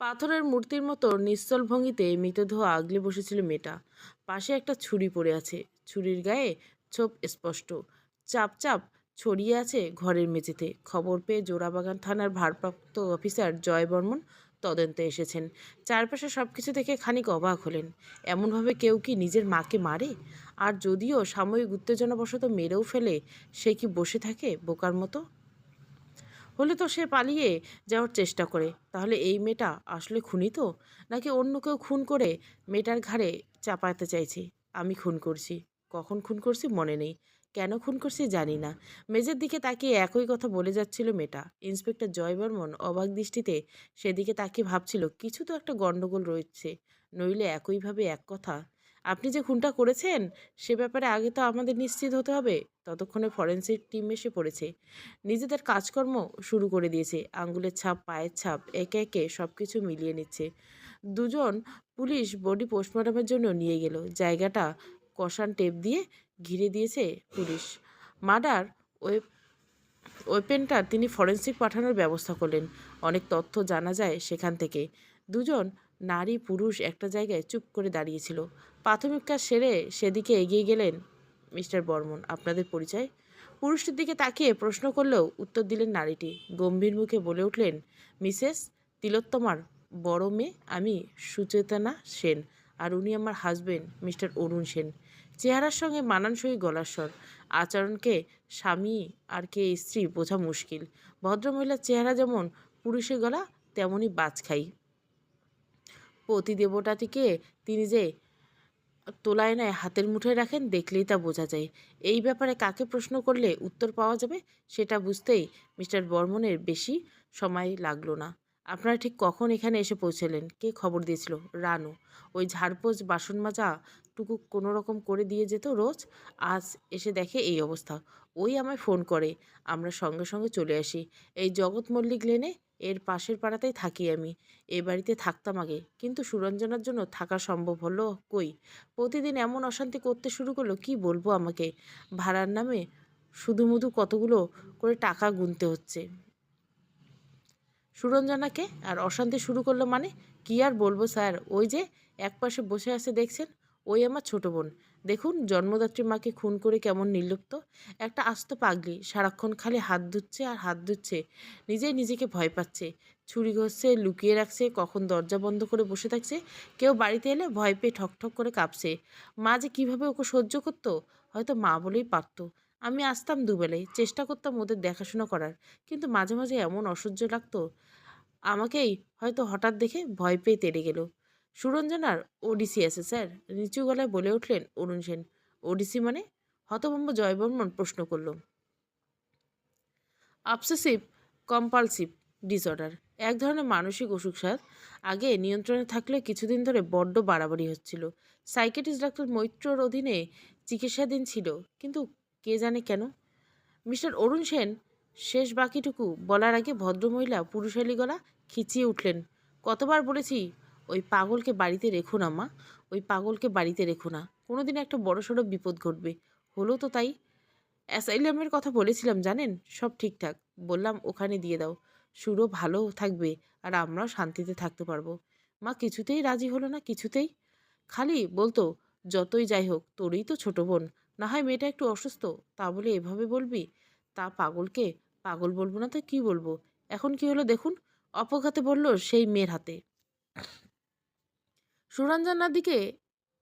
পাথরের মূর্তির মতো নিশ্চল ভঙ্গিতে মৃতদেহ আগলে বসেছিল মেয়েটা। পাশে একটা ছুরি পড়ে আছে। ছুরির গায়ে ছোপ স্পষ্ট। চাপ চাপ ছড়িয়ে আছে ঘরের মেঝেতে। খবর পেয়ে জোড়াবাগান থানার ভারপ্রাপ্ত অফিসার জয় বর্মন তদন্তে এসেছেন। চারপাশে সব কিছু দেখে খানিক অবাক হলেন। এমনভাবে কেউ কি নিজের মাকে মারে? আর যদিও সাময়িক উত্তেজনাবশত মেরেও ফেলে, সে কি বসে থাকে বোকার মতো? হলে তো সে পালিয়ে যাওয়ার চেষ্টা করে। তাহলে এই মেয়েটা আসলে খুনি তো? নাকি অন্য কেউ খুন করে মেয়েটার ঘাড়ে চাপাতে চাইছে? আমি খুন করছি। কখন খুন করছি মনে নেই। কেন খুন করছি জানি না। মেজের দিকে তাকিয়ে একই কথা বলে যাচ্ছিল মেয়েটা। ইন্সপেক্টর জয় বর্মন অবাক দৃষ্টিতে সেদিকে তাকিয়ে ভাবছিল, কিছু তো একটা গণ্ডগোল রয়েছে। নইলে একইভাবে এক কথা। আপনি যে খুনটা করেছেন, সে ব্যাপারে আগে তো আমাদের নিশ্চিত হতে হবে। ততক্ষণে ফরেন্সিক টিম এসে পড়েছে। নিজেদের কাজকর্ম শুরু করে দিয়েছে। আঙ্গুলের ছাপ, পায়ের ছাপ, একে একে সব কিছু মিলিয়ে নিচ্ছে। দুজন পুলিশ বডি পোস্টমর্টমের জন্য নিয়ে গেল। জায়গাটা কষান টেপ দিয়ে ঘিরে দিয়েছে পুলিশ। মার্ডার ওয়েব ওয়েপেনটা তিনি ফরেন্সিক পাঠানোর ব্যবস্থা করলেন। অনেক তথ্য জানা যায় সেখান থেকে। দুজন নারী পুরুষ একটা জায়গায় চুপ করে দাঁড়িয়েছিল। প্রাথমিক কাজ সেরে সেদিকে এগিয়ে গেলেন মিস্টার বর্মন, আপনাদের পরিচয়? পুরুষটির দিকে তাকিয়ে প্রশ্ন করলেও উত্তর দিলেন নারীটি। গম্ভীর মুখে বলে উঠলেন, মিসেস তিলোত্তমার বড় মেয়ে আমি সুচেতনা সেন আর উনি আমার হাজবেন্ড মিস্টার অরুণ সেন। চেহারার সঙ্গে মানানসই গলার স্বর আচরণকে স্বামী আর কে স্ত্রী বোঝা মুশকিল। ভদ্রমহিলার চেহারা যেমন পুরুষের গলা তেমনই বাজ খাই পতিদেবতাটিকে তিনি যে তোলায় নেয় হাতের মুঠোয় রাখেন, দেখলেই তা বোঝা যায়। এই ব্যাপারে কাকে প্রশ্ন করলে উত্তর পাওয়া যাবে, সেটা বুঝতেই মিস্টার বর্মনের বেশি সময় লাগল না। আপনারা ঠিক কখন এখানে এসে পৌঁছলেন? কে খবর দিয়েছিল? রানু। ওই ঝাড়পোছ বাসন মাজা টুকু কোনো রকম করে দিয়ে যেত রোজ। আজ এসে দেখে এই অবস্থা। ওই আমায় ফোন করে। আমরা সঙ্গে সঙ্গে চলে আসি। এই জগৎ মল্লিক লেনে এর পাশের পাড়াতেই থাকি আমি। এ বাড়িতে থাকতাম আগে। কিন্তু সুরঞ্জনার জন্য থাকা সম্ভব হলো কই? প্রতিদিন এমন অশান্তি করতে শুরু করল, কি বলব আমাকে? ভাড়ার নামে শুধু মুধু কতগুলো করে টাকা গুনতে হচ্ছে। সুরঞ্জনাকে আর অশান্তি শুরু করল মানে? কি আর বলব স্যার? ওই যে এক পাশে বসে আছে দেখছেন? ওই আমার ছোট বোন। দেখুন, জন্মদাত্রী মাকে খুন করে কেমন নির্লিপ্ত। একটা আস্ত পাগলি, সারাক্ষণ খালি হাত ধুচ্ছে আর হাত ধুচ্ছে, নিজেই নিজেকে ভয় পাচ্ছে। ছুরি ঘষছে, লুকিয়ে রাখছে, কখন দরজা বন্ধ করে বসে থাকছে, কেউ বাড়িতে এলে ভয় পেয়ে ঠকঠক করে কাঁপছে। মা যে কীভাবে ওকে সহ্য করতো? হয়তো মা বলেই পারতো। আমি আসতাম দুবেলায়, চেষ্টা করতাম ওদের দেখাশোনা করার, কিন্তু মাঝে মাঝে এমন অসহ্য লাগতো। আমাকেই হয়তো হঠাৎ দেখে ভয় পেয়ে তেড়ে গেল। সুরঞ্জনার ওডিসি আছে স্যার নিচু গলায় বলে উঠলেন, অরুণ সেন, ওডিসি মানে? হতভম্ব জয়বর্মন প্রশ্ন করল। অবসেসিভ কম্পালসিভ ডিসঅর্ডার এক ধরনের মানসিক অসুখ স্যার আগে নিয়ন্ত্রণে থাকলে কিছুদিন ধরে বড্ড বাড়াবাড়ি হচ্ছিল। সাইকেটিস্ট ডাক্তার মৈত্রর অধীনে চিকিৎসাধীন ছিল, কিন্তু কে জানে কেন? মিস্টার অরুণ সেন, শেষ বাকিটুকু বলার আগে ভদ্রমহিলা পুরুষালী গলা খিচিয়ে উঠলেন। কতবার বলেছি ওই পাগলকে বাড়িতে রেখো না, মা। ওই পাগলকে বাড়িতে রেখো না। কোনোদিন একটা বড়সড় বিপদ ঘটবে। হলো তো তাই। অ্যাসাইলামের কথা বলেছিলাম, জানেন? সব ঠিকঠাক। বললাম, ওখানে দিয়ে দাও। সুরও ভালো থাকবে আর আমরাও শান্তিতে থাকতে পারব। মা, কিছুতেই রাজি হলো না, কিছুতেই। খালি বলতো, যতই যাই হোক, তোরই তো ছোট বোন। না হয় মেয়েটা একটু অসুস্থ, তা বলে এভাবে বলবি? তা পাগলকে? পাগল বলব না তো কি বলব? এখন কি হলো দেখুন? অপঘাতে বলল সেই মেয়ের হাতে। সুরঞ্জনার দিকে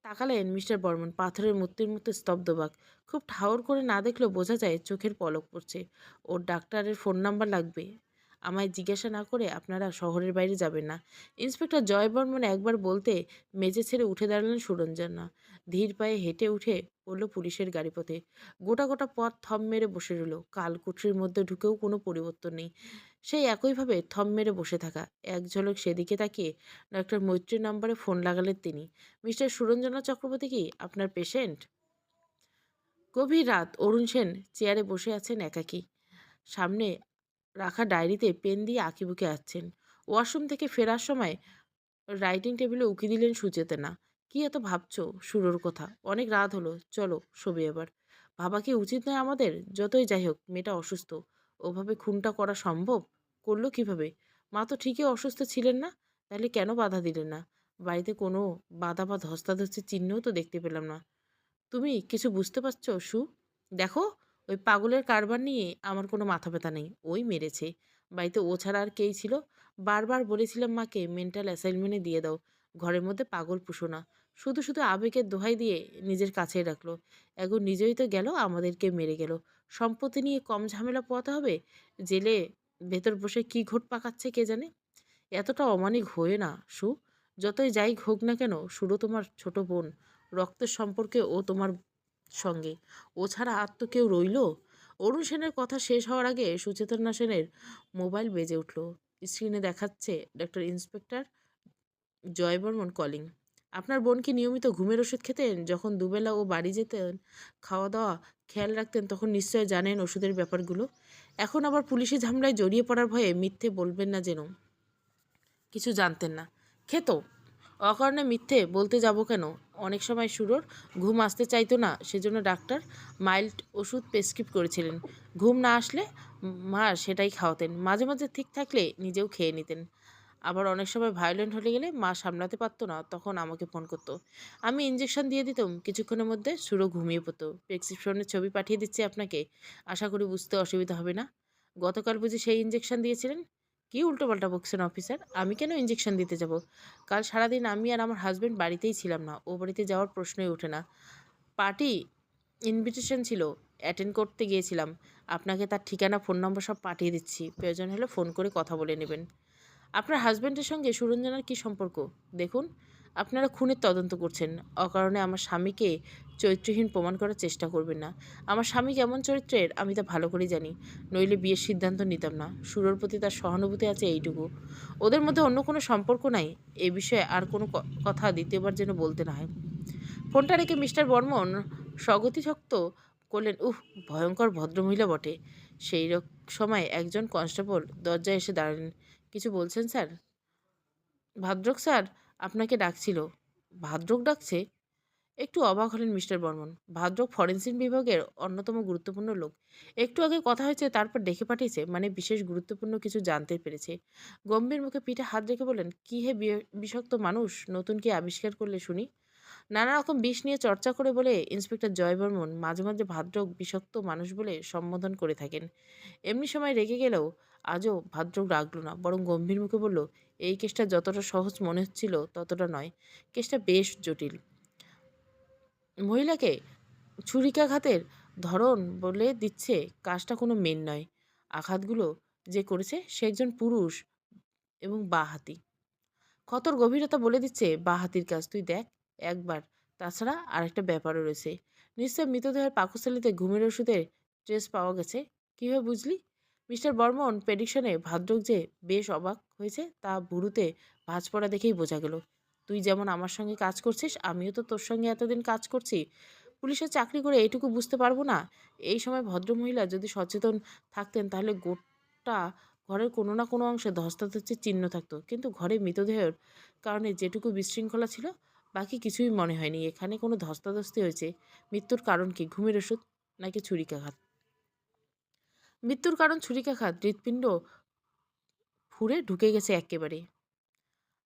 তাকালেন মিস্টার বর্মন। পাথরের মূর্তির মতো স্তব্ধবাক। খুব ঠাউর করে না দেখলেও বোঝা যায় চোখের পলক পড়ছে। ওর ডাক্তারের ফোন নাম্বার লাগবে। আমায় জিজ্ঞাসা না করে আপনারা শহরের বাইরে যাবেন না। ইন্সপেক্টর জয় বর্মন একবার বলতে মেজে ছেড়ে উঠে দাঁড়ালেন সুরঞ্জনা। ধীর পায়ে হেঁটে উঠে পড়ল পুলিশের গাড়ি পথে গোটা গোটা পথ থম মেরে বসে রইল। কালকুঠরির মধ্যে ঢুকেও কোনো পরিবর্তন নেই। সেই একইভাবে থম মেরে বসে থাকা। এক ঝলক সেদিকে তাকিয়ে ডক্টর মৈত্রীর নাম্বারে ফোন লাগালেন তিনি। মিস্টার সুরঞ্জনা চক্রবর্তী কি আপনার পেশেন্ট গভীর রাত, অরুণ সেন চেয়ারে বসে আছেন একাকী। সামনে রাখা ডায়েরিতে পেন দিয়ে আঁকিবুকে আছেন ওয়াশরুম থেকে ফেরার সময় রাইটিং টেবিলে উকি দিলেন সুচেতনা। কি এত ভাবছ? শুরুর কথা। অনেক রাত হলো। চলো, শোবে এবার। ভাবা কি উচিত নয় আমাদের? যতই যাই হোক, মেয়েটা অসুস্থ। ওভাবে খুনটা করা সম্ভব? করল কীভাবে? মা তো ঠিকই অসুস্থ ছিলেন না, তাহলে কেন বাধা দিলেন না? বাড়িতে কোনো বাধা বা ধস্তাধস্তির চিহ্নও তো দেখতে পেলাম না। তুমি কিছু বুঝতে পারছ, সু? দেখো, ওই পাগলের কারবার নিয়ে আমার কোনো মাথা ব্যথা নেই, ওই মেরেছে। বাড়িতে ও ছাড়া আর কেই ছিল? বারবার বলেছিলাম মাকে মেন্টাল অ্যাসাইনমেন্টে দিয়ে দাও। ঘরের মধ্যে পাগল পুষো না। শুধু শুধু আবেগের দোহাই দিয়ে নিজের কাছেই রাখল। এখন নিজেই তো গেল, আমাদেরকে মেরে গেল। সম্পত্তি নিয়ে কম ঝামেলা পোয়াতে হবে, জেলে ভেতর বসে কি ঘোট পাকাচ্ছে কে জানে? এতটা অমানিক হয়ে না, সু। যতই যাই হোক না কেন সুরো তোমার ছোট বোন, রক্তের সম্পর্কে ও তোমার সঙ্গে। ও ছাড়া আর তো কেউ রইল? অরুণ সেনের কথা শেষ হওয়ার আগে সুচেতনা সেনের মোবাইল বেজে উঠল। স্ক্রিনে দেখাচ্ছে ডক্টর ইন্সপেক্টর জয়বর্মন কলিং। আপনার বোন কি নিয়মিত ঘুমের ওষুধ খেতেন? যখন দুবেলা ও বাড়ি যেতেন খাওয়া দাওয়া খেয়াল রাখতেন, তখন নিশ্চয় জানেন ওষুধের ব্যাপারগুলো। এখন আবার পুলিশি ঝামেলায় জড়িয়ে পড়ার ভয়ে মিথ্যে বলবেন না যেন। কিছু জানতেন না। খেত। অকারণে মিথ্যে বলতে যাব কেন? অনেক সময় সুরোর ঘুম আসতে চাইতো না, সেজন্য ডাক্তার মাইল্ড ওষুধ প্রেসক্রিপ্ট করেছিলেন। ঘুম না আসলে মা সেটাই খাওয়াতেন। মাঝে মাঝে ঠিক থাকলে নিজেও খেয়ে নিতেন। আবার অনেক সময় ভায়োলেন্ট হয়ে গেলে মা সামলাতে পারতো না, তখন আমাকে ফোন করতো। আমি ইঞ্জেকশন দিয়ে দিতাম, কিছুক্ষণের মধ্যে সুরো ঘুমিয়ে পড়তো। প্রেসক্রিপশনের ছবি পাঠিয়ে দিচ্ছি আপনাকে, আশা করি বুঝতে অসুবিধা হবে না। গতকাল বুঝি সেই ইঞ্জেকশন দিয়েছিলেন? কি উল্টোপাল্টা বকছেন অফিসার আমি কেন ইঞ্জেকশন দিতে যাব? কাল সারাদিন আমি আর আমার হাজব্যান্ড বাড়িতেই ছিলাম না, ও বাড়িতে যাওয়ার প্রশ্নই ওঠে না। পার্টি ইনভিটেশন ছিল অ্যাটেন্ড করতে গিয়েছিলাম। আপনাকে তার ঠিকানা ফোন নম্বর সব পাঠিয়ে দিচ্ছি। প্রয়োজন হলে ফোন করে কথা বলে নেবেন। আপনার হাজব্যান্ডের সঙ্গে সুরঞ্জনার কী সম্পর্ক? দেখুন, আপনারা খুনের তদন্ত করছেন। অকারণে আমার স্বামীকে চরিত্রহীন প্রমাণ করার চেষ্টা করবেন না। আমার স্বামী কেমন চরিত্রের, আমি তা ভালো করেই জানি। নইলে বিয়ের সিদ্ধান্ত নিতাম না। সুরর প্রতি তার সহানুভূতি আছে এইটুকু। ওদের মধ্যে অন্য কোনো সম্পর্ক নাই। এ বিষয়ে আর কোনো কথা দ্বিতীয়বার যেন বলতে না হয়। ফোনটা রেখে মিস্টার বর্মন স্বগতিশক্ত করলেন, উহ, ভয়ঙ্কর ভদ্রমহিলা বটে। সেই সময় একজন কনস্টেবল দরজায় এসে দাঁড়ালেন। কিছু বলছেন, স্যার? ভাদ্রক স্যার, আপনাকে ডাকছিল। ভাদ্রক ডাকছে? একটু অবাক হলেন মিস্টার বর্মন। ভাদ্রক ফরেন্সিক বিভাগের অন্যতম গুরুত্বপূর্ণ লোক। একটু আগে কথা হয়েছে, তারপর ডেকে পাঠিয়েছে মানে বিশেষ গুরুত্বপূর্ণ কিছু জানতে পেরেছে। গম্ভীর মুখে পিঠে হাত রেখে বলেন কি হে বিষাক্ত মানুষ, নতুন কি আবিষ্কার করলে শুনি? নানা রকম বিষ নিয়ে চর্চা করে বলে ইন্সপেক্টর জয় বর্মন মাঝে মাঝে ভাদ্রক বিষাক্ত মানুষ বলে সম্বোধন করে থাকেন। এমনি সময় রেগে গেলেও আজও ভাদ্রক রাগলো না, বরং গম্ভীর মুখে বলল, এই কেসটা যতটা সহজ মনে হচ্ছিল, ততটা নয়। কেসটা বেশ জটিল। মহিলাকে ছুরিকাঘাতের ধরন বলে দিচ্ছে, কাজটা কোনো মেন নয়। আঘাতগুলো যে করেছে, সে একজন পুরুষ এবং বাহাতি ক্ষতর গভীরতা বলে দিচ্ছে বাহাতির কাজ। তুই দেখ, একবার। তাছাড়া আরেকটা ব্যাপারও রয়েছে। নিশ্চয় মৃতদেহের পাকস্থলিতে ঘুমের ওষুধের ট্রেস পাওয়া গেছে? কীভাবে বুঝলি? মিস্টার বর্মন প্রেডিকশনে ভাদ্রক যে বেশ অবাক হয়েছে, তা ভুরুতে ভাঁজ পড়া দেখেই বোঝা গেল। তুই যেমন আমার সঙ্গে কাজ করছিস, আমিও তো তোর সঙ্গে এতদিন কাজ করছি। পুলিশের চাকরি করে এইটুকু বুঝতে পারব না। এই সময় ভদ্রমহিলা যদি সচেতন থাকতেন, তাহলে গোটা ঘরের কোনো না কোনো অংশে ধস্তাধস্তির চিহ্ন থাকতো। কিন্তু ঘরে মৃতদেহের কারণে যেটুকু বিশৃঙ্খলা ছিল, বাকি কিছুই মনে হয়নি। এখানে কোনো ধস্তাধস্তি হয়েছে। মৃত্যুর কারণ কি? ঘুমের ওষুধ নাকি ছুরিকাঘাত? মৃত্যুর কারণ ছুরিকাঘাত, হৃৎপিণ্ড ফুরে ঢুকে গেছে একেবারে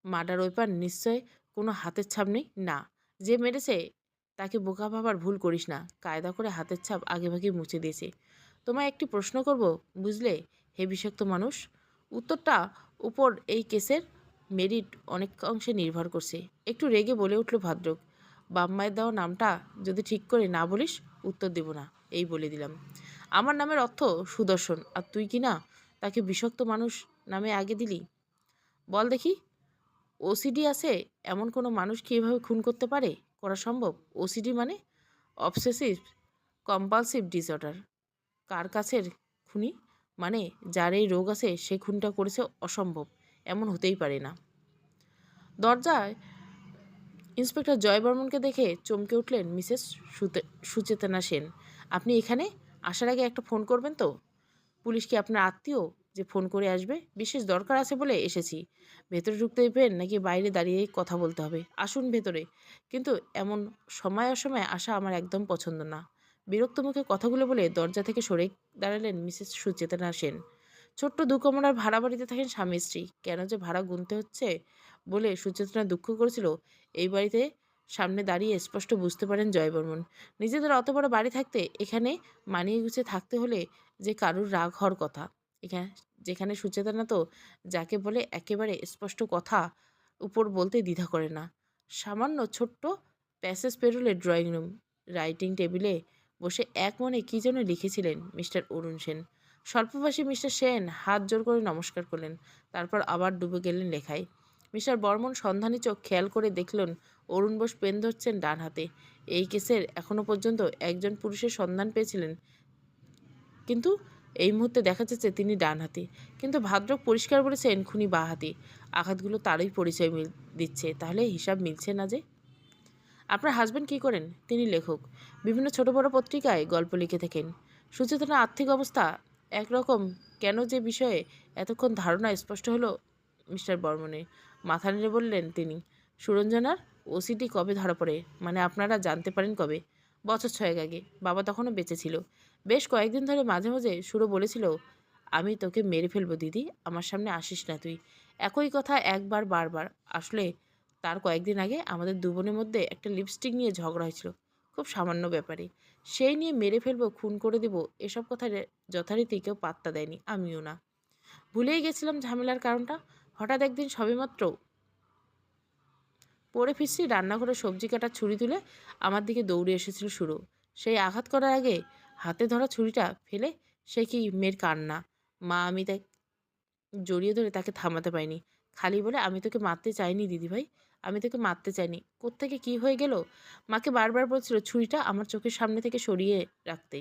মার্ডার ওয়েপার নিশ্চয় কোনো হাতের ছাপ নেই? না। যে মেরেছে, তাকে বোকা ভাবার ভুল করিস না। কায়দা করে হাতের ছাপ আগেভাগে মুছে দিয়েছে। তোমায় একটি প্রশ্ন করব, বুঝলে, হে বিষাক্ত মানুষ? উত্তরটা উপর এই কেসের মেরিট অনেক অংশে নির্ভর করছে। একটু রেগে বলে উঠল ভাদ্রক। বাপ মায়ের দেওয়া নামটা যদি ঠিক করে না বলিস, উত্তর দেব না। এই বলে দিলাম। আমার নামের অর্থ সুদর্শন, আর তুই কি না তাকে বিষাক্ত মানুষ নামে আগে দিলি? বল দেখি ওসিডি আছে এমন কোনো মানুষ কি এভাবে খুন করতে পারে? করা সম্ভব? ওসিডি মানে অবসেসিভ কম্পালসিভ ডিসঅর্ডার কার কাছের খুনি? মানে যার এই রোগ আছে, সে খুনটা করেছে অসম্ভব, এমন হতেই পারে না। দরজায় ইন্সপেক্টর জয় বর্মনকে দেখে চমকে উঠলেন মিসেস সুচেতনা সেন। আপনি এখানে? আসার আগে একটা ফোন করবেন তো? পুলিশ কি আপনার আত্মীয় যে ফোন করে আসবে? বিশেষ দরকার আছে বলে এসেছি। ভেতরে ঢুকতে পেন নাকি বাইরে দাঁড়িয়ে কথা বলতে হবে? আসুন ভেতরে। কিন্তু এমন সময় অসময়ে আসা আমার একদম পছন্দ না। বিরক্ত মুখে কথাগুলো বলে দরজা থেকে সরে দাঁড়ালেন মিসেস সুচেতনা সেন। ছোট্ট দু কমরার ভাড়া বাড়িতে থাকেন স্বামী স্ত্রী। কেন যে ভাড়া গুনতে হচ্ছে বলে সুচেতনা দুঃখ করেছিল। এই বাড়িতে সামনে দাঁড়িয়ে স্পষ্ট বুঝতে পারেন জয়বর্মন। নিজেদের অত বড় বাড়ি থাকতে এখানে মানিয়ে গুছিয়ে থাকতে হলে যে কারুর রাগ হওয়ার কথা। এখানে যেখানে সুচেতনা তো যাকে বলে একেবারে স্পষ্ট কথা উপর বলতে দ্বিধা করে না। সামান্য ছোট্ট প্যাসেজ পেরোলে ড্রয়িং রুম, রাইটিং টেবিলে বসে এক মনে কী যেন লিখেছিলেন মিস্টার অরুণ সেন। স্বল্পবাসী মিস্টার সেন হাত জোর করে নমস্কার করলেন, তারপর আবার ডুবে গেলেন লেখায়। মিস্টার বর্মন সন্ধানী চোখ খেয়াল করে দেখলেন, অরুণ বোস পেন ধরছেন ডান হাতে। এই কেসের এখনও পর্যন্ত একজন পুরুষের সন্ধান পেয়েছিলেন। কিন্তু এই মুহূর্তে দেখা যাচ্ছে তিনি ডান হাতি। কিন্তু ভাদ্রক পরিষ্কার বলেছেন, খুনি বা হাতি। আঘাতগুলো তারই পরিচয় মিল দিচ্ছে, তাহলে হিসাব মিলছে না যে। আপনার হাজবেন্ড কী করেন? তিনি লেখক। বিভিন্ন ছোট বড় পত্রিকায় গল্প লিখে থাকেন। সুচেতনা আর্থিক অবস্থা একরকম। কেন যে বিষয়ে এতক্ষণ ধারণা স্পষ্ট হলো মিস্টার বর্মনের। মাথা নেড়ে বললেন তিনি, সুরঞ্জনার ওসিটি কবে ধরা পড়ে? মানে আপনারা জানতে পারেন কবে? বছর ছয়েক আগে। বাবা তখনও বেঁচে ছিল। বেশ কয়েকদিন ধরে মাঝে মাঝে সুরো বলেছিল, আমি তোকে মেরে ফেলব দিদি, আমার সামনে আসিস না তুই। একই কথা একবার, বারবার। আসলে তার কয়েকদিন আগে আমাদের দু বোনের মধ্যে একটা লিপস্টিক নিয়ে ঝগড়া হয়েছিল, খুব সামান্য ব্যাপারে। সেই নিয়ে মেরে ফেলব, খুন করে দেবো, এসব কথা যথারীতি কেউ পাত্তা দেয়নি, আমিও না। ভুলেই গেছিলাম ঝামেলার কারণটা। হঠাৎ একদিন সবেমাত্র পড়ে ফিরছি, রান্নাঘরে সবজি কাটার ছুরি তুলে আমার দিকে দৌড়ে এসেছিল শুরু সেই আঘাত করার আগে হাতে ধরা ছুরিটা ফেলে সে কি মেয়ের কান্না। মা আমি তাই জড়িয়ে ধরে তাকে থামাতে পারিনি। খালি বলে, আমি তোকে মারতে চাইনি দিদিভাই, আমি তোকে মারতে চাইনি। কোত্থেকে কি হয়ে গেল? মাকে বারবার বলছিল, ছুরিটা আমার চোখের সামনে থেকে সরিয়ে রাখতে।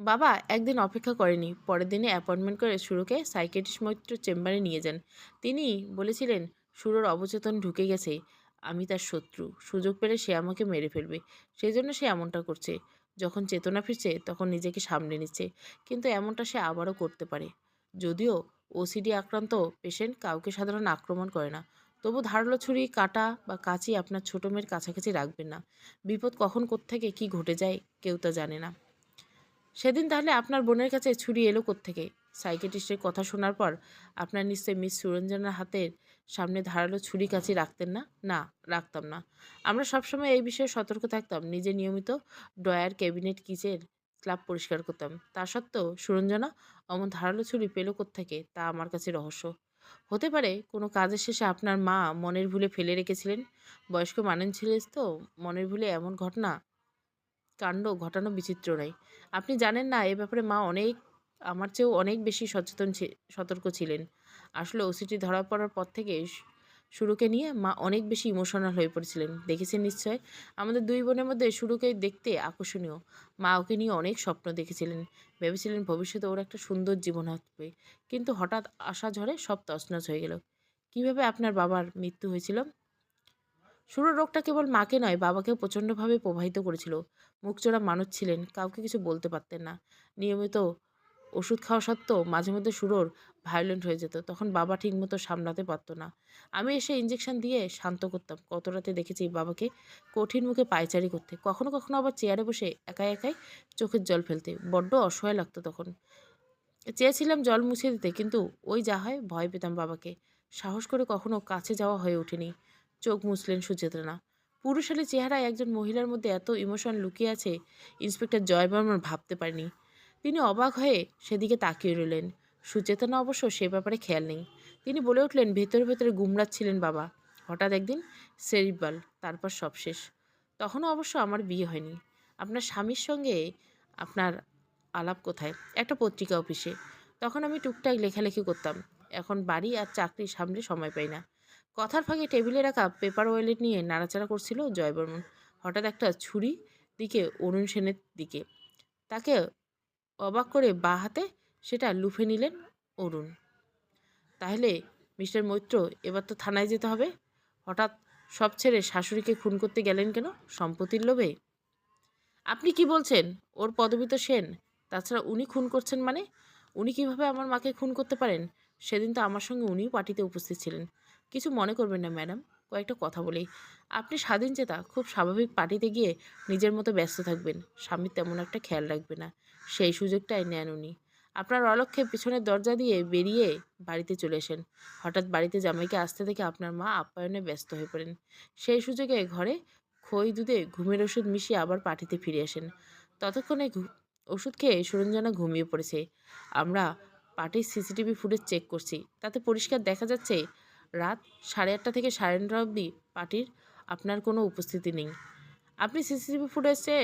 বাবা একদিন অপেক্ষা করেনি। পরের দিনে অ্যাপয়েন্টমেন্ট করে সুরকে সাইকেটিস্ট মৈত্র চেম্বারে নিয়ে যান। তিনি বলেছিলেন, সুরর অবচেতন ঢুকে গেছে। আমি তার শত্রু। সুযোগ পেলে সে আমাকে মেরে ফেলবে। সেই জন্য সে এমনটা করছে। যখন চেতনা ফিরছে, তখন নিজেকে সামলে নিচ্ছে। কিন্তু এমনটা সে আবারও করতে পারে। যদিও ওসিডি আক্রান্ত পেশেন্ট কাউকে সাধারণ আক্রমণ করে না। তবু ধারালো ছুরি, কাটা বা কাঁচি আপনার ছোট মেয়ের কাছাকাছি রাখবেন না। বিপদ কখন কোত্থেকে কি ঘটে যায়, কেউ তা জানে না। সেদিন তাহলে আপনার বোনের কাছে ছুরি এলো কোত্থেকে? সাইকেটিস্টের কথা শোনার পর আপনার নিশ্চয়ই মিস সুরঞ্জনার হাতের সামনে ধারালো ছুরি কাছে রাখতেন না? না, রাখতাম না। আমরা সবসময় এই বিষয়ে সতর্ক থাকতাম, নিজে নিয়মিত ড্রয়ার, ক্যাবিনেট, কিচেন, ক্লাব পরিষ্কার করতাম। তা সত্ত্বেও সুরঞ্জনা, অমন ধারালো ছুরি পেল কোত্থেকে? তা আমার কাছে রহস্য। হতে পারে কোনো কাজের শেষে আপনার মা মনের ভুলে ফেলে রেখেছিলেন? বয়স্ক মানুষ ছিলেন তো মনের ভুলে এমন ঘটনা? কাণ্ড, ঘটানো বিচিত্র নয় আপনি জানেন না, এ ব্যাপারে মা অনেক, আমার চেয়েও অনেক বেশি সচেতন সতর্ক ছিলেন। আসলে ওসিটি ধরা পড়ার পর থেকে শুরুকে নিয়ে মা অনেক বেশি ইমোশনাল হয়ে পড়েছিলেন। দেখেছেন নিশ্চয়? আমাদের দুই বোনের মধ্যে শুরুকে দেখতে আকর্ষণীয়। মা ওকে নিয়ে অনেক স্বপ্ন দেখেছিলেন। ভেবেছিলেন ভবিষ্যতে ওর একটা সুন্দর জীবন হবে কিন্তু হঠাৎ আশা ঝড়ে সব তছনছ হয়ে গেল। কীভাবে আপনার বাবার মৃত্যু হয়েছিল? শুরু রোগটা কেবল মাকে নয়, বাবাকেও প্রচণ্ডভাবে প্রবাহিত করেছিল। মুখচোরা মানুষ ছিলেন, কাউকে কিছু বলতে পারতেন না। নিয়মিত ওষুধ খাওয়া সত্ত্বেও মাঝে মধ্যে সুরোর ভায়োলেন্ট হয়ে যেত, তখন বাবা ঠিকমতো সামলাতে পারতো না। আমি এসে ইঞ্জেকশন দিয়ে শান্ত করতাম। কত রাতে দেখেছি বাবাকে কঠিন মুখে পায়চারি করতে, কখনো কখনো আবার চেয়ারে বসে একাই একাই চোখের জল ফেলতে, বড্ড অসহায় লাগতো তখন। চেয়েছিলাম জল মুছিয়ে দিতে, কিন্তু ওই যা হয় ভয় পেতাম বাবাকে। সাহস করে কখনো কাছে যাওয়া হয়ে ওঠেনি। চোখ মুছলেন সুচেতনা। পুরুষালী চেহারায় একজন মহিলার মধ্যে এত ইমোশন লুকিয়ে আছে, ইন্সপেক্টর জয় বর্মন ভাবতে পারেনি। তিনি অবাক হয়ে সেদিকে তাকিয়ে রইলেন। সুচেতনা অবশ্য সে ব্যাপারে খেয়াল নেই। তিনি বলে উঠলেন, ভেতরে ভেতরে গুমরাচ্ছিলেন বাবা। হঠাৎ একদিন সেরিবাল তারপর সব শেষ তখনও অবশ্য আমার বিয়ে হয়নি। আপনার স্বামীর সঙ্গে আপনার আলাপ কোথায়? একটা পত্রিকা অফিসে। তখন আমি টুকটাক লেখালেখি করতাম। এখন বাড়ি আর চাকরি সামলে সময় পাই না। কথার ফাঁকে টেবিলে রাখা পেপার ওয়েলেট নিয়ে নাড়াচাড়া করছিল জয়বর্মন। হঠাৎ একটা ছুরি দিকে, অরুণ সেনের দিকে। তাকে অবাক করে বা হাতে সেটা লুফে নিলেন অরুণ। তাহলে মিস্টার মৈত্র, এবার তো থানায় যেতে হবে। হঠাৎ সব ছেড়ে শাশুড়িকে খুন করতে গেলেন কেন? সম্পত্তির লোভে? আপনি কি বলছেন? ওর পদবী তো সেন। তাছাড়া উনি খুন করছেন মানে? উনি কীভাবে আমার মাকে খুন করতে পারেন? সেদিন তো আমার সঙ্গে উনিও পার্টিতে উপস্থিত ছিলেন। কিছু মনে করবেন না, ম্যাডাম। কয়েকটা কথা বলি। আপনি স্বাধীন চেতা, খুব স্বাভাবিক পার্টিতে গিয়ে নিজের মতো ব্যস্ত থাকবেন। স্বামীর তেমন একটা খেয়াল রাখবে না। সেই সুযোগটাই নেন উনি। আপনার অলক্ষে পিছনের দরজা দিয়ে বেরিয়ে বাড়িতে চলে আসেন। হঠাৎ বাড়িতে জামাইকে আসতে দেখে আপনার মা আপ্যায়নে ব্যস্ত হয়ে পড়েন। সেই সুযোগে ঘরে খই দুধে ঘুমের ওষুধ মিশিয়ে আবার পার্টিতে ফিরে আসেন। ততক্ষণে ওষুধ খেয়ে সুরঞ্জনা ঘুমিয়ে পড়েছে। আমরা পার্টির সিসিটিভি ফুটেজ চেক করছি। তাতে পরিষ্কার দেখা যাচ্ছে, রাত সাড়ে আটটা থেকে সাড়ে নটা অবধি পার্টির আপনার কোনো উপস্থিতি নেই। আপনি সিসিটিভি ফুটেজে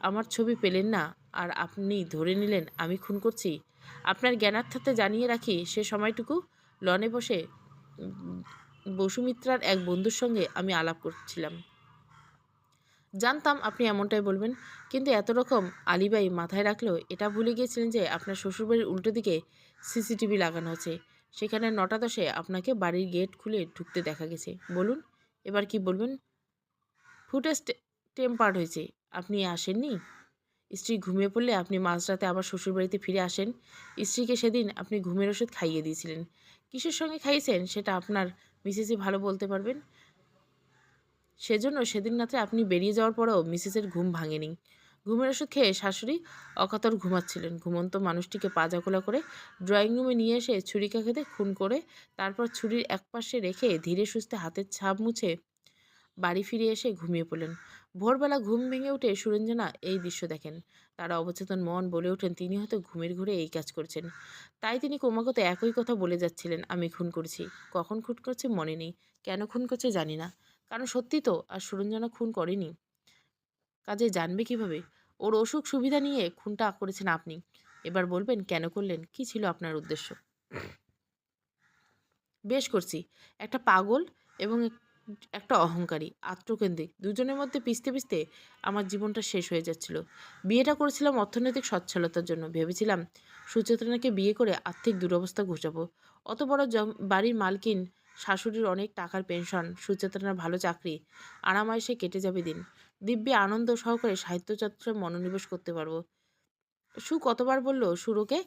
আমার ছবি পেলেন না, আর আপনি ধরে নিলেন আমি খুন করছি। আপনার জ্ঞানার্থাতে জানিয়ে রাখি, সে সময়টুকু লনে বসে বসুমিত্রার এক বন্ধুর সঙ্গে আমি আলাপ করছিলাম। জানতাম আপনি এমনটাই বলবেন, কিন্তু এত রকম আলিবাই মাথায় রাখলেও এটা ভুলে গিয়েছিলেন যে আপনার শ্বশুরবাড়ির উল্টো দিকে সিসিটিভি লাগানো আছে। সেখানে নটা দশে আপনাকে বাড়ির গেট খুলে ঢুকতে দেখা গেছে। বলুন, এবার কি বলবেন? ফুটেজ টেম্পার্ড হয়েছে। আপনি আসেননি? স্ত্রী ঘুমিয়ে পড়লে আপনি মাঝরাতে আবার শ্বশুরবাড়িতে ফিরে আসেন। স্ত্রীকে সেদিন আপনি ঘুমের ওষুধ খাইয়ে দিয়েছিলেন। কিসের সঙ্গে খাইয়েছেন সেটা আপনার মিসেসই ভালো বলতে পারবেন? সেজন্য সেদিন রাত্রে আপনি বেরিয়ে যাওয়ার পরেও মিসেসের ঘুম ভাঙেনি। ঘুমের ওষুধ খেয়ে শাশুড়ি অকাতর ঘুমাচ্ছিলেন। ঘুমন্ত মানুষটিকে পাজাকোলা করে ড্রয়িং রুমে নিয়ে এসে ছুরিকা খেতে খুন করে তারপর ছুরির একপাশে রেখে ধীরে সুস্থে হাতের ছাপ মুছে বাড়ি ফিরে এসে ঘুমিয়ে পড়লেন। ভোরবেলা ঘুম ভেঙে উঠে সুরঞ্জনা এই দৃশ্য দেখেন। তার অবচেতন মন বলে ওঠেন, তিনি হয়তো ঘুমের ঘুরে এই কাজ করছেন। তাই তিনি ক্রমাগত একই কথা বলে যাচ্ছিলেন, আমি খুন করছি। কখন খুন করছে মনে নেই। কেন খুন করছে জানি না। কারণ সত্যি তো, আর সুরঞ্জনা খুন করেনি। কাজে জানবে কীভাবে? ওর অসুখ সুবিধা নিয়ে খুনটা করেছেন আপনি। এবার বলবেন, কেন করলেন? কি ছিল আপনার উদ্দেশ্য? বেশ করছি। একটা পাগল এবং এক- একটা অহংকারী, আত্মকেন্দ্রিক। দুজনের মধ্যে পিছতে পিছতে আমার জীবনটা শেষ হয়ে যাচ্ছিল। বিয়েটা করেছিলাম অর্থনৈতিক সচ্ছলতার জন্য। ভেবেছিলাম সুচেতনাকে বিয়ে করে আর্থিক দুরবস্থা ঘুচাবো। অত বড় বাড়ির মালকিন, শাশুড়ির অনেক টাকার পেনশন, সুচেতনার ভালো চাকরি আরামায়েসে কেটে যাবে দিন। দিব্যি আনন্দ সহকারে সাহিত্যচর্চায় মনোনিবেশ করতে পারব। সু কতবার বলল সুরোকে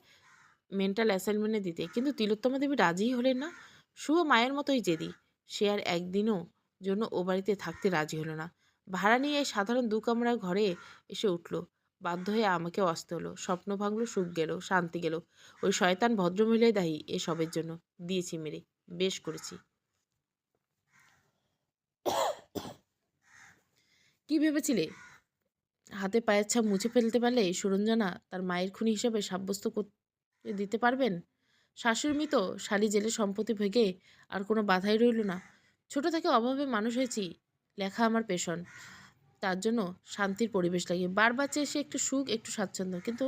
মেন্টাল অ্যাসাইনমেন্টে দিতে। কিন্তু তিলোত্তমা দেবী রাজিই হলেন না। সুও মায়ের মতোই জেদি। সে আর একদিনও জন্য ও বাড়িতে থাকতে রাজি হলো না। ভাড়া নিয়ে এই সাধারণ দু কামরা ঘরে এসে উঠল। বাধ্য হয়ে আমাকে আসতে হলো। স্বপ্ন ভাঙলো, সুখ গেল, শান্তি গেল। ওই শয়তান ভদ্রমহিলাই দায়ী এসবের জন্য। দিয়েছি মেরে। বেশ করেছি। কি ভেবেছিলে? হাতে পায়ের ছাপ মুছে ফেলতে পারলে সুরঞ্জনা তার মায়ের খুনি হিসেবে সাব্যস্ত করতে দিতে পারবেন? শাশুড়ি মৃত, শালি জেলে সম্পত্তি ভেগে আর কোনো বাধাই রইল না। ছোট থেকে অভাবে মানুষ হয়েছি, লেখা আমার পেশন। তার জন্য শান্তির পরিবেশ লাগে। বারবার চেয়েছে একটু সুখ, একটু স্বাচ্ছন্দ্য। কিন্তু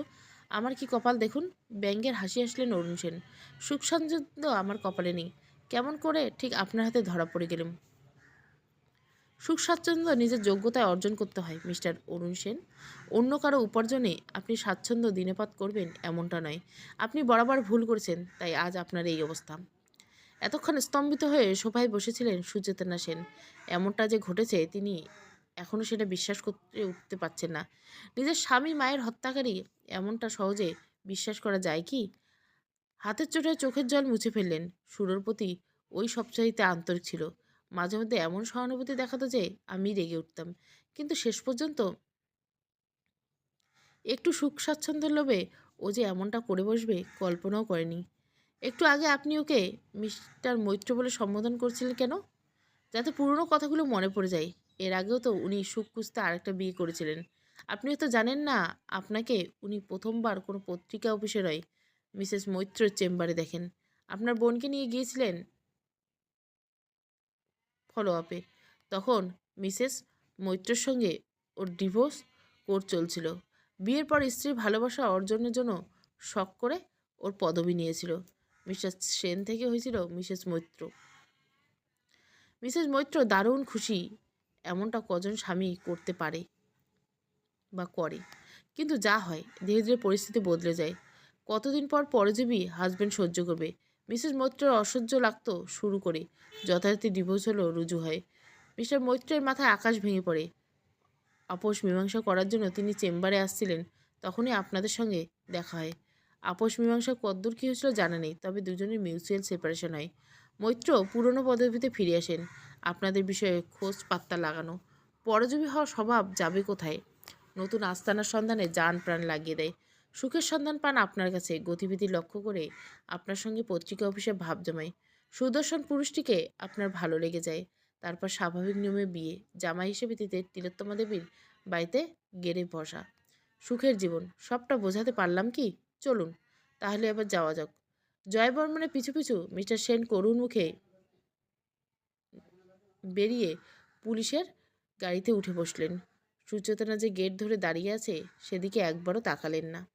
আমার কি কপাল দেখুন? ব্যঙ্গের হাসি আসলেন অরুণ সেন। সুখ স্বাচ্ছন্দ্য আমার কপালে নেই। কেমন করে ঠিক আপনার হাতে ধরা পড়ে গেলাম। সুখ স্বাচ্ছন্দ্য নিজের যোগ্যতায় অর্জন করতে হয়, মিস্টার অরুণ সেন। অন্য কারও উপার্জনে আপনি স্বাচ্ছন্দ্য দিনেপাত করবেন এমনটা নয়। আপনি বরাবর ভুল করেছেন, তাই আজ আপনার এই অবস্থা। এতক্ষণ স্তম্ভিত হয়ে সোফায় বসেছিলেন সুচেতনা সেন। এমনটা যে ঘটেছে, তিনি এখনও সেটা বিশ্বাস করতে উঠতে পারছেন না। নিজের স্বামী মায়ের হত্যাকারী এমনটা সহজে বিশ্বাস করা যায় কি? হাতের চোটে চোখের জল মুছে ফেললেন। সুরোর প্রতি ওই সবচাইতে আন্তরিক ছিল। মাঝে মধ্যে এমন সহানুভূতি দেখাতো যে আমি রেগে উঠতাম। কিন্তু শেষ পর্যন্ত একটু সুখ স্বাচ্ছন্দ্যের লোভে ও যে এমনটা করে বসবে কল্পনাও করেনি। একটু আগে আপনি ওকে মিস্টার মৈত্র বলে সম্বোধন করছিলেন কেন? যাতে পুরনো কথাগুলো মনে পড়ে যায়। এর আগেও তো উনি সুখ খুঁজতে আরেকটা বিয়ে করেছিলেন। আপনি তো জানেন না, আপনাকে উনি প্রথমবার কোনো পত্রিকা অফিসে নয়, মিসেস মৈত্রর চেম্বারে দেখেন। আপনার বোনকে নিয়ে গিয়েছিলেন ফলো আপে তখন মিসেস মৈত্রের সঙ্গে ওর ডিভোর্স কোর্ট চলছিল। বিয়ের পর স্ত্রীর ভালোবাসা অর্জনের জন্য শখ করে ওর পদবি নিয়েছিল। মিসেস সেন থেকে হয়েছিল মিসেস মৈত্র। মিসেস মৈত্র দারুণ খুশি, এমনটা কজন স্বামী করতে পারে বা করে। কিন্তু যা হয়, ধীরে ধীরে পরিস্থিতি বদলে যায়। কতদিন পর পরজীবী হাজব্যান্ড সহ্য করবে? মিসেস মৈত্রের অসহ্য লাগতো শুরু করে। যথারীতি ডিভোর্স হলো, রুজু হয়। মিস্টার মৈত্রের মাথায় আকাশ ভেঙে পড়ে। আপোষ মীমাংসা করার জন্য তিনি চেম্বারে আসছিলেন, তখনই আপনাদের সঙ্গে দেখা হয়। আপোষ মীমাংসা কদ্দূর কী হয়েছিল জানা নেই, তবে দুজনের মিউচুয়াল সেপারেশন হয়। মৈত্র পুরনো পদবিতে ফিরে আসেন, আপনাদের বিষয়ে খোঁজ পাত্তা লাগানো। পরজীবী হওয়ার স্বভাব যাবে কোথায়? নতুন আস্তানার সন্ধানে যান প্রাণ লাগিয়ে দেয়। সুখের সন্ধান পান আপনার কাছে। গতিবিধি লক্ষ্য করে আপনার সঙ্গে পত্রিকা অফিসে ভাব জমায় সুদর্শন পুরুষটিকে আপনার ভালো লেগে যায়। তারপর স্বাভাবিক নিয়মে বিয়ে, জামাই হিসেবে দিতে তিলোত্তমা দেবীর বাড়িতে গেড়ে বসা। সুখের জীবন, সবটা বোঝাতে পারলাম কি? চলুন, তাহলে এবার যাওয়া যাক। জয় বর্মনের পিছু পিছু মিস্টার সেন করুণ মুখে বেরিয়ে পুলিশের গাড়িতে উঠে বসলেন। সুচেতনা যে গেট ধরে দাঁড়িয়ে আছে, সেদিকে একবারও তাকালেন না।